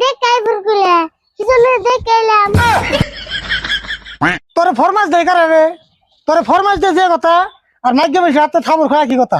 দেখাই দেখাইলাম। তোরে ফরমাস দেয় কারে রে? তোর ফরমাস দিয়ে যে কথা আর নাগ্য বেশি হাতে থামর খায় কি কথা?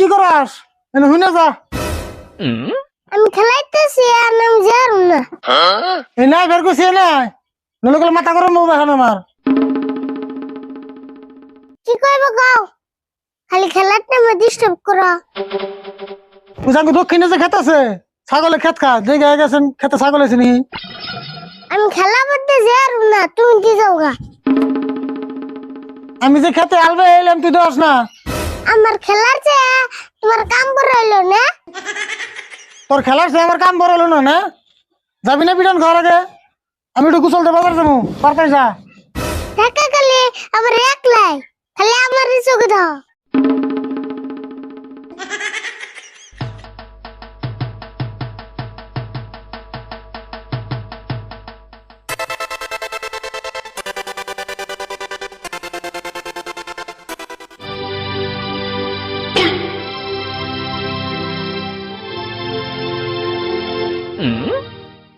কি করাস? এনে হুনে যা। আমি খেলাইতেছি আর নাম জারু না। এই নাই বের করছি না মাথা গরম হবে এখন আমার। কি কইব গাও খালি খেলার টাইমে ডিস্টার্ব করো। বুঝাঙ্গু দক্ষিণে যে খেত আছে ছাগলের খেত খা। যে গায়ে গেছেন খেতে ছাগল আছে নি আমি খেলা করতে জারু না তুমি কি যাও গা আমি যে খেতে আলবে এলাম তুই দোস না। আমার খেলার চেয়ে তোমার কাম করে হইল না? তোর খেলার সে আমার কাম বড় হলো না না? যাবি না পিটন ঘর আগে? আমি একটু গুছলতে বাজার যাব পারতাই যা। টাকা খালি আমার একলাই? খালি আমার চোখে দাও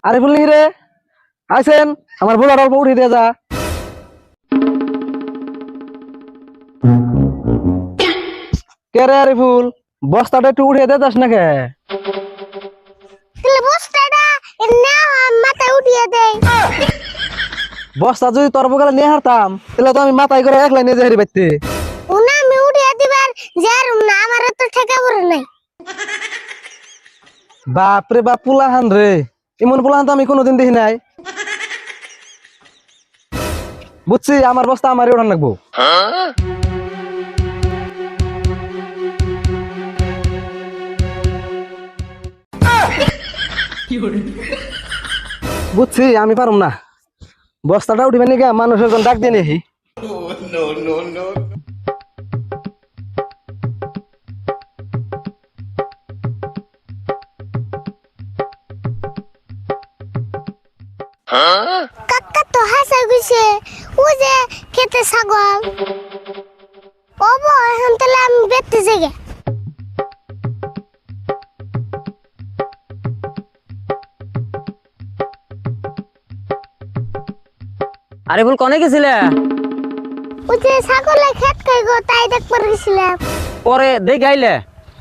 আরে ফুল রে আইসেন আমার বোলার অল্প উঠিয়ে দিয়ে যা। কে রে আরে ফুল বস্তাটা একটু উঠিয়ে দিয়ে যাস না কে বস্তা যদি তোর বগলে নিয়ে হারতাম তাহলে তো আমি মাথায় করে একলাই নিয়ে যাই বাইতে উনা আমি উঠিয়ে দিবার জারু না আমার তো ঠেকা পড়ে নাই। বাপ রে বাপ পুলাহান রে। এমন পুলাহান তো আমি কোনোদিন দেখি নাই। বুঝছি, আমার বস্তা আমারই ওঠান লাগবো। বুঝছি, আমি পারুম না। বস্তাটা উঠিবে নাকি মানুষের ডাক দিয়ে নেহি। কাকা তো হাসা গেছে ও যে খেতে ছাগল। ওব এখন তাহলে আমি বেতে জেগে আরে ভুল কনে গেছিলে? ও যে ছাগলে খেত খাই গো তাই দেখবার গেছিলাম। পরে দেখে আইলে?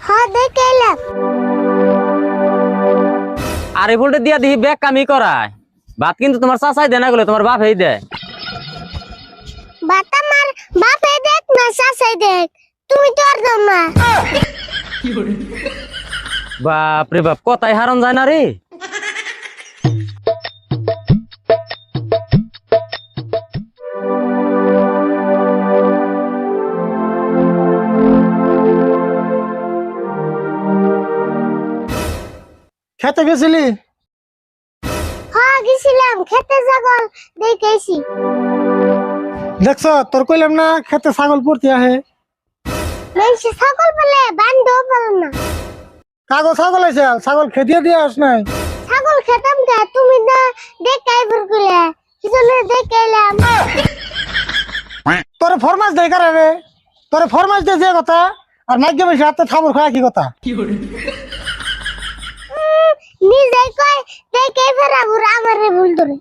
হ্যাঁ দেখে এলাম আরে ভুলটা দিয়া দিহি ব্যাগ কামি করায়। ভাত কিন্তু তোমার চাচাই দেয় না গেলে তোমার বাপ এই দেয়। বাত আমার বাপে দেখ না শাসাই দেখ তুমি তো আর না। বাপ রে বাপ কথাই হারন যায় না রে। খেতে গেছিলি? গেছিলাম খেতে ছাগল দেখেছি। দেখছ তোর কইলাম না খেতে ছাগল পড়তে আহে। মানুষ ছাগল বলে বান্ধব বলে না। কাগজ ছাগল আছে ছাগল খেতিয়ে দিয়ে আস নাই। ছাগল খেতাম কে তুমি না দেখাই ফুরকুলে কিছলে দেখাইলাম। তোরে ফরমাস দেয় কারে রে তোরে ফরমাস দিয়ে যে কথা আর নাগ্য বেশি হাতে থামর খায় কি কথা। নিজে কয় ফেরাবুর আমারে ভুল ধরে